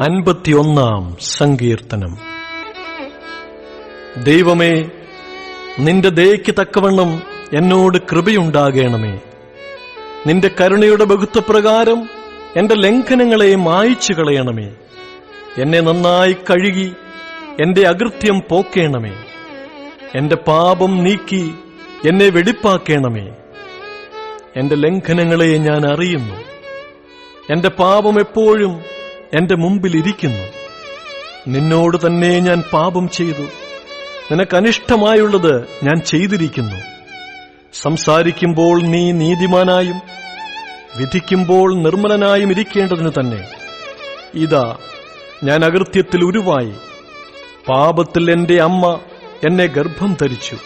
അൻപത്തിയൊന്നാം സങ്കീർത്തനം. ദൈവമേ നിന്റെ ദയയ്ക്ക് തക്കവണ്ണം എന്നോട് കൃപയുണ്ടാകേണമേ. നിന്റെ കരുണയുടെ ബഹുത്വപ്രകാരം എന്റെ ലംഘനങ്ങളെ മായിച്ചു കളയണമേ. എന്നെ നന്നായി കഴുകി എന്റെ അകൃത്യം പോക്കേണമേ. എന്റെ പാപം നീക്കി എന്നെ വെടിപ്പാക്കേണമേ. എന്റെ ലംഘനങ്ങളെ ഞാൻ അറിയുന്നു. എന്റെ പാപം എപ്പോഴും എന്റെ മുമ്പിൽ ഇരിക്കുന്നു. നിന്നോട് തന്നെ ഞാൻ പാപം ചെയ്തു. നിനക്കനിഷ്ടമായുള്ളത് ഞാൻ ചെയ്തിരിക്കുന്നു. സംസാരിക്കുമ്പോൾ നീ നീതിമാനായും വിധിക്കുമ്പോൾ നിർമ്മലനായും ഇരിക്കേണ്ടതിന് തന്നെ. ഇതാ ഞാൻ അകൃത്യത്തിൽ ഉരുവായി. പാപത്തിൽ എന്റെ അമ്മ എന്നെ ഗർഭം ധരിച്ചു.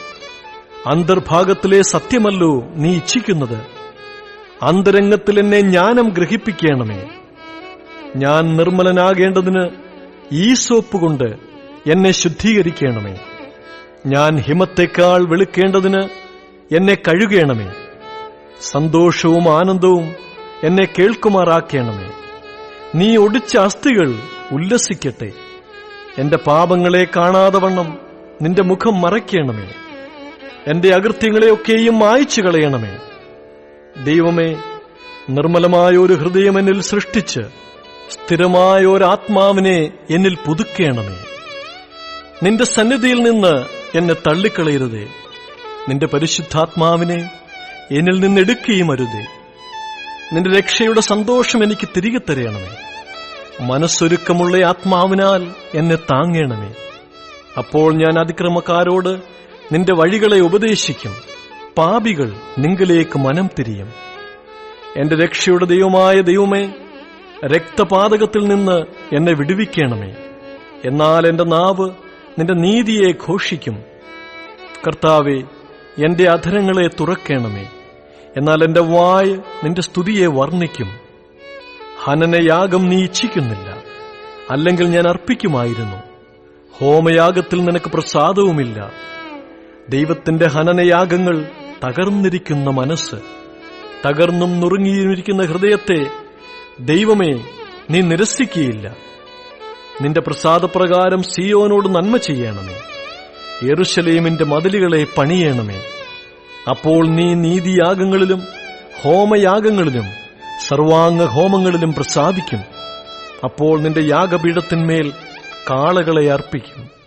അന്തർഭാഗത്തിലെ സത്യമല്ലോ നീ ഇച്ഛിക്കുന്നത്. അന്തരംഗത്തിൽ എന്നെ ജ്ഞാനം ഗ്രഹിപ്പിക്കണമേ. ഞാൻ നിർമ്മലനാകേണ്ടതിന് ഈ സോപ്പ് കൊണ്ട് എന്നെ ശുദ്ധീകരിക്കണമേ. ഞാൻ ഹിമത്തേക്കാൾ വെളുക്കേണ്ടതിന് എന്നെ കഴുകേണമേ. സന്തോഷവും ആനന്ദവും എന്നെ കേൾക്കുമാറാക്കണമേ. നീ ഒടിച്ച അസ്ഥികൾ ഉല്ലസിക്കട്ടെ. എന്റെ പാപങ്ങളെ കാണാതെ വണ്ണം നിന്റെ മുഖം മറയ്ക്കണമേ. എന്റെ അകൃത്യങ്ങളെയൊക്കെയും മായ്ച്ചു കളയണമേ. ദൈവമേ നിർമ്മലമായ ഒരു ഹൃദയം എന്നിൽ സൃഷ്ടിച്ച് സ്ഥിരമായ ഒരാത്മാവിനെ എന്നിൽ പുതുക്കേണമേ. നിന്റെ സന്നിധിയിൽ നിന്ന് എന്നെ തള്ളിക്കളയരുതേ. നിന്റെ പരിശുദ്ധാത്മാവിനെ എന്നിൽ നിന്ന് എടുക്കുകയും അരുതേ. നിന്റെ രക്ഷയുടെ സന്തോഷം എനിക്ക് തിരികെ തരയണമേ മനസ്സൊരുക്കമുള്ള ആത്മാവിനാൽ എന്നെ താങ്ങേണമേ. അപ്പോൾ ഞാൻ അതിക്രമക്കാരോട് നിന്റെ വഴികളെ ഉപദേശിക്കും. പാപികൾ നിങ്കലേക്ക് മനം തിരിയും. എന്റെ രക്ഷയുടെ ദൈവമായ ദൈവമേ രക്തപാതകത്തിൽ നിന്ന് എന്നെ വിടുവിക്കണമേ. എന്നാൽ എന്റെ നാവ് നിന്റെ നീതിയെ ഘോഷിക്കും. കർത്താവെ എന്റെ അധരങ്ങളെ തുറക്കണമേ. എന്നാൽ എന്റെ വായ് നിന്റെ സ്തുതിയെ വർണിക്കും. ഹനനയാഗം നീ ഇച്ഛിക്കുന്നില്ല. അല്ലെങ്കിൽ ഞാൻ അർപ്പിക്കുമായിരുന്നു. ഹോമയാഗത്തിൽ നിനക്ക് പ്രസാദവുമില്ല. ദൈവത്തിന്റെ ഹനനയാഗങ്ങൾ തകർന്നിരിക്കുന്ന മനസ്സ് തകർന്നും നുറുങ്ങിയിരിക്കുന്ന ഹൃദയത്തെ ദൈവമേ നീ നിരസിക്കുകയില്ല. നിന്റെ പ്രസാദപ്രകാരം സിയോനോട് നന്മ ചെയ്യണമേ. എറുശലീമിന്റെ മതിലുകളെ പണിയണമേ. അപ്പോൾ നീ നീതിയാഗങ്ങളിലും ഹോമയാഗങ്ങളിലും സർവാംഗ ഹോമങ്ങളിലും പ്രസാദിക്കും. അപ്പോൾ നിന്റെ യാഗപീഠത്തിന്മേൽ കാളകളെ അർപ്പിക്കും.